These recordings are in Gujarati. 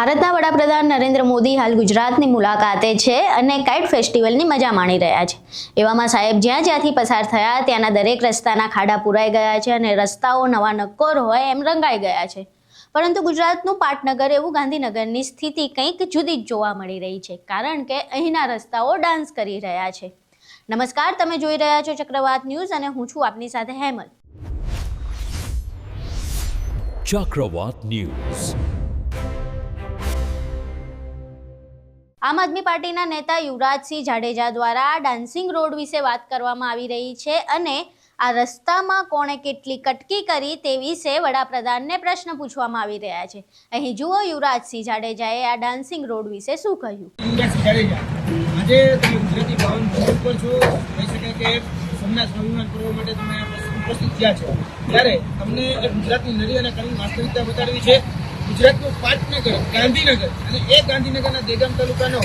ભારતના વડાપ્રધાન નરેન્દ્ર મોદી હાલ ગુજરાતની મુલાકાતે છે અને કાઇટ ફેસ્ટિવલની મજા માણી રહ્યા છે. એવામાં સાહેબ જ્યાં જ્યાંથી પસાર થયા ત્યાંના દરેક રસ્તાના ખાડા પુરાઈ ગયા છે અને રસ્તાઓ નવા નક્કોર હોય એમ રંગાઈ ગયા છે. પરંતુ ગુજરાતનું પાટનગર એવું ગાંધીનગરની સ્થિતિ કંઈક જુદી જ જોવા મળી રહી છે, કારણ કે અહીંના રસ્તાઓ ડાન્સ કરી રહ્યા છે. નમસ્કાર, તમે જોઈ રહ્યા છો ચક્રવાત ન્યૂઝ અને હું છું આપની સાથે હેમલ ચક્રવાત News. આમ આદમી પાર્ટીના નેતા યુવરાજસિંહ જાડેજા દ્વારા ડાન્સિંગ રોડ વિશે વાત કરવામાં આવી રહી છે અને આ રસ્તામાં કોણે કેટલી કટકી કરી તે વિશે વડાપ્રધાનને પ્રશ્ન પૂછવામાં આવી રહ્યા છે. અહીં જુઓ યુવરાજસિંહ જાડેજાએ આ ડાન્સિંગ રોડ વિશે શું કહ્યું? આજે ગુજરાતી ભવન પર છો, કહી શકાય કે સોમનાથ સ્વાભિમાન કરવા માટે તમે ઉપસ્થિત થયા છો. ત્યારે તમને ગુજરાતની નદી અને કણી વાસ્તવિકતા બતાડવી છે. ગુજરાતનું પાટનગર, ગાંધીનગર અને એ ગાંધીનગરના દેગામ તાલુકાનો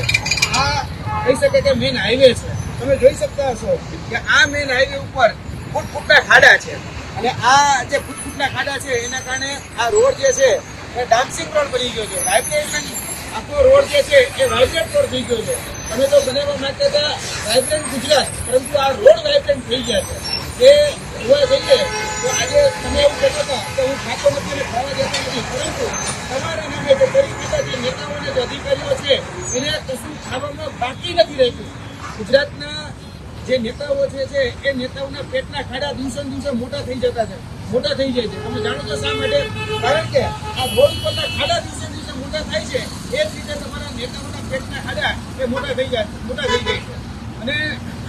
આ કહી શકે કે મેઇન હાઈવે છે. તમે જોઈ શકતા હશો કે આ મેઇન હાઈવે ઉપર ફૂટ ફૂટના ખાડા છે. અને આ જે ફૂટ ફૂટના ખાડા છે, એના કારણે આ રોડ જે છે, એ ડાન્સિંગ રોડ બની ગયો છે. વાઇબ્રેશન આખો રોડ જે છે, એ વાઇબ્રન્ટ રોડ થઈ ગયો છે. તમે તો બનાવવા માંગતા હતા વાઇબ્રન્ટ ગુજરાત, પરંતુ આ રોડ વાઇબ્રન્ટ થઈ ગયા છે. એ જોવા જઈએ, તો આજે તમે એવું કહેતા હતા કે હું ખાતો નથી ખાવા દેતો નથી, પરંતુ તમારા નામે જે પરિસ્થિતિ જે નેતાઓને જે અધિકારીઓ છે, એને કશું ખાવામાં બાકી નથી રહેતું ગુજરાતના જે નેતાઓ છે એ નેતાઓના પેટના ખાડા દિવસે દિવસે મોટા થઈ જતા છે, મોટા થઈ જાય છે. તમે જાણો છો શા માટે? કારણ કે આ રોડ ઉપરના ખાડા દિવસે દિવસે મોટા થાય છે, એ જ રીતે તમારા નેતાઓના પેટના ખાડા એ મોટા થઈ જાય, મોટા થઈ જાય છે. અને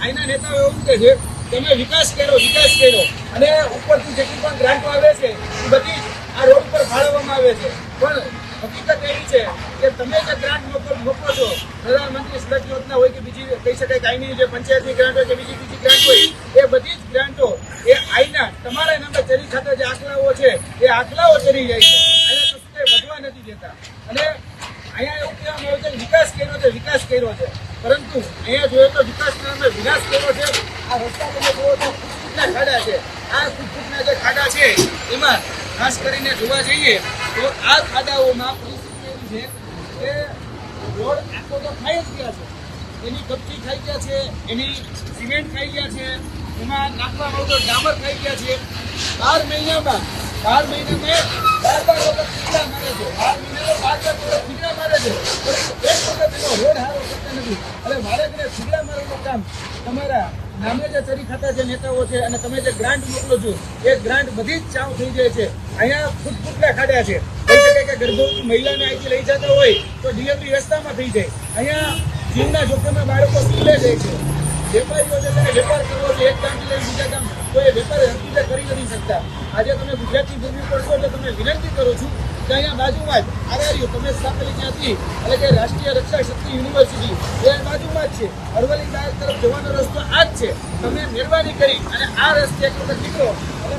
અહીંના નેતાઓ એવું કહે છે કે તમે વિકાસ કર્યો વિકાસ કર્યો. અને ઉપરથી જેટલી પણ ગ્રાન્ટો આવે છે, એ બધી આ રોડ પર ફાળવવામાં આવે છે. પણ હકીકત એવી છે કે તમે જે ગ્રાન્ટ મોકલો છો, પ્રધાનમંત્રી સડક યોજના હોય કે બીજી, કહી શકાય કાયમી જે પંચાયતની ગ્રાન્ટ હોય કે બીજી બીજી ગ્રાન્ટ હોય, એ બધી જ ગ્રાન્ટો એ આઈના, તમારા નામે ચરી ખાતા જે આંકડાઓ છે, એ આંકડાઓ ચરી જાય છે. અહીંયા કશું વધવા નથી દેતા. અને અહીંયા એવું કહેવામાં આવ્યું છે વિકાસ કર્યો છે, વિકાસ કર્યો છે. પરંતુ અહીંયા જોઈએ તો વિકાસના નામે વિનાશ કર્યો છે? આ રસ્તા તમે જુઓ તો ફૂટફૂટના ખાડા છે. આ ફૂટફૂટના જે ખાડા છે, એમાં ખાસ કરીને જોવા જઈએ તો આ ખાડાઓમાં પરિસ્થિતિ એવી છે કે રોડ આખો તો ખાઈ જ ગયા છે. એની કપચી ખાઈ ગયા છે, એની સિમેન્ટ ખાઈ ગયા છે, એમાં નાખવામાં આવતો ડામર ખાઈ ગયા છે. બાર મહિનામાં બાર મહિનામાં બાર બાર વખત ખીચડા મારે છે. બાર મહિનામાં બાર બાર વખત ખીચડા મારે છે પરંતુ એક વખત એનો કામ. તમે ચાવ થઈ જાય છે. અહીંયા ફૂટફૂટના ખાડ્યા છે. કહી શકાય કે લઈ જતા હોય તો ડિલિવરી રસ્તામાં થઈ જાય. અહીંયા જીવના જોખમે બાળકો સ્કૂલે જાય છે. વેપારીઓ છે તમે વેપાર કરવો છે, એક લઈને બીજા ગામ. તો એ વેપાર હરકીતે કરી નથી શકતા. આજે તમે ગુજરાતી ભૂમિ પર એટલે તમને વિનંતી કરું છું અહીંયા બાજુમાં જ એટલે કે રાષ્ટ્રીય રક્ષા યુનિવર્સિટી, એ બાજુમાં જ છે. અરવલ્લી તરફ જવાનો રસ્તો આ જ છે. તમે મહેરબાની કરી અને આ રસ્તે એક વખત નીકળો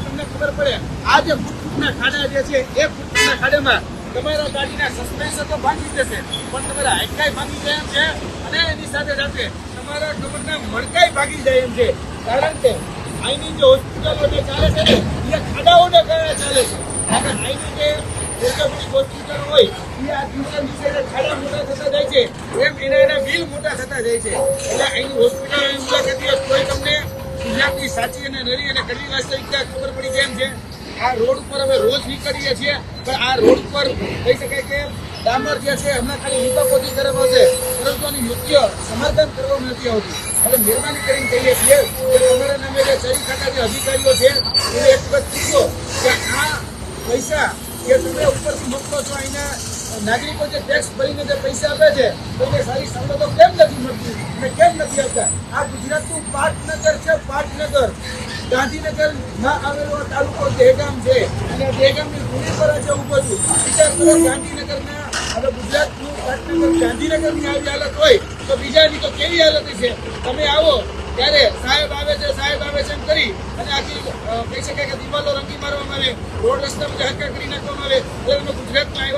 તમને ખબર પડે, આ જે ફૂટફૂટના ખાડા જે છે, એ ફૂટફૂટના ખાડામાં તમારા ગાડીના સસ્પેન્શન તો ભાંગી જશે પણ તમારા હાઈટકાઈ ભાંગી જાય એમ છે અને એની સાથે સાથે તમારા કમરના મણકાઈ ભાગી જાય એમ છે. કારણ કે અહીંની જે હોસ્પિટલો જે ચાલે છે ને એ ખાડાઓને કારણે ચાલે છે કારણ અહીંની જે ઓર્થોપેડિક હોસ્પિટલ હોય એ આ દિવસે દિવસે જે ખાડા મોટા થતા જાય છે એમ એના એના બિલ મોટા થતા જાય છે એટલે હોસ્પિટલ હોસ્પિટલોની દિવસ કોઈ તમને ગુજરાતની સાચી અને નવી અને કડવી વાસ્તવિકતા ખબર પડી કેમ છે? આ રોડ ઉપર અમે રોજ નીકળીએ છીએ, પણ આ રોડ ઉપર કહી શકાય કે ડામર જે છે, હમણાં ખાલી લીપાપોતી કરવામાં છે પરંતુ આની યોગ્ય સમાધાન કરવામાં નથી આવતું. એટલે મહેરબાની કરીને કહીએ છીએ કે તમારા નામે જે ચરી ખાતા જે અધિકારીઓ છે એને એક વખત પૂછો કે આ પૈસા કે તમે ઉપરથી મોકલો છો અહીંના નાગરિકો જે ટેક્સ ભરીને જે પૈસા આપે છે તો એને સારી સવલતો કેમ નથી મળતી અને કેમ નથી આપતા? આ ગુજરાતનું પાટનગર છે, પાટનગર. ગાંધીનગરમાં આવેલો તાલુકો દહેગામ છે. અને દહેગામની ભૂમિ પર આજે ઊભો છું. બીજા કરો ગાંધીનગરના, હવે ગુજરાતનું પાટનગર ગાંધીનગરની આવી હાલત હોય તો બીજાની તો કેવી હાલત છે તમે આવો, ત્યારે સાહેબ આવે છે, સાહેબ આવે છે એમ કરી અને આખી કહી શકાય કે દિવાલો રંગી મારવામાં આવે, રોડ રસ્તા બધા હરકા કરી નાખવામાં આવે અમે ગુજરાતમાં આવ્યા છો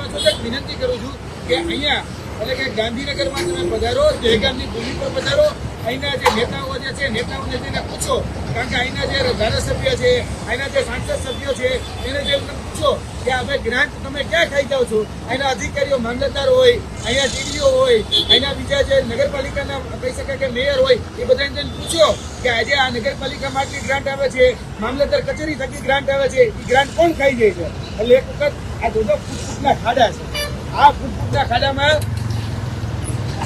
કરું છું કે અહીંયા એટલે કે ગાંધીનગરમાં તમે પધારો, જયગામની ભૂમિ પર પધારો, અહીંના જે નેતાઓ જે છે, નેતાઓને જઈને પૂછો. કારણ કે અહીંના જે ધારાસભ્ય છે, અહીંના જે સાંસદ સભ્યો છે, એને જે પૂછો કે હવે ગ્રાન્ટ તમે ક્યાં ખાઈ જાઓ છો? અહીંના અધિકારીઓ મામલતદાર હોય અહીંયા ડીડીઓ હોય, અહીંના બીજા જે નગરપાલિકાના કહી શકાય કે મેયર હોય, એ બધાને જઈને પૂછો કે આજે આ નગરપાલિકામાં આટલી ગ્રાન્ટ આવે છે, મામલતદાર કચેરી થકી ગ્રાન્ટ આવે છે એ ગ્રાન્ટ કોણ ખાઈ જાય છે? એટલે એક વખત આ જોજો ફૂટફૂટના ખાડા છે. આ ફૂટફૂટના ખાડામાં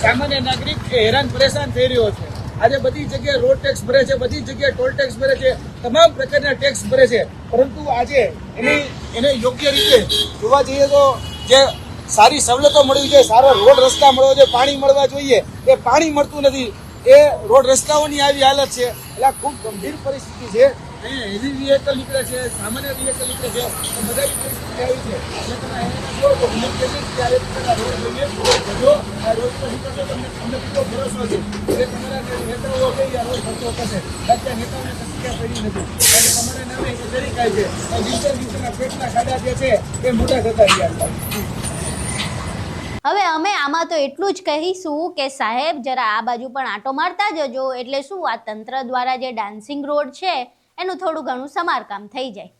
સામાન્ય નાગરિક હેરાન પરેશાન થઈ રહ્યો છે. આજે બધી જગ્યાએ રોડ ટેક્સ ભરે છે, બધી જગ્યાએ ટોલ ટેક્સ ભરે છે, તમામ પ્રકારના ટેક્સ ભરે છે. પરંતુ આજે એની, એને યોગ્ય રીતે જોવા જઈએ તો જે સારી સવલતો મળવી જોઈએ સારો રોડ રસ્તા મળવો જોઈએ, પાણી મળવા જોઈએ, એ પાણી મળતું નથી. એ રોડ રસ્તાઓની આવી હાલત છે. એટલે ખૂબ ગંભીર પરિસ્થિતિ છે. હેવી વ્હીકલ નીકળે છે, સામાન્ય વ્હીકલ નીકળે છે. બધા આવી છે? હવે અમે આમાં તો એટલું જ કહીશું કે સાહેબ, જરા આ બાજુ પણ આંટો મારતા જજો. એટલે શું આ તંત્ર દ્વારા જે ડાન્સિંગ રોડ છે એનું થોડું ઘણું સમારકામ થઈ જાય.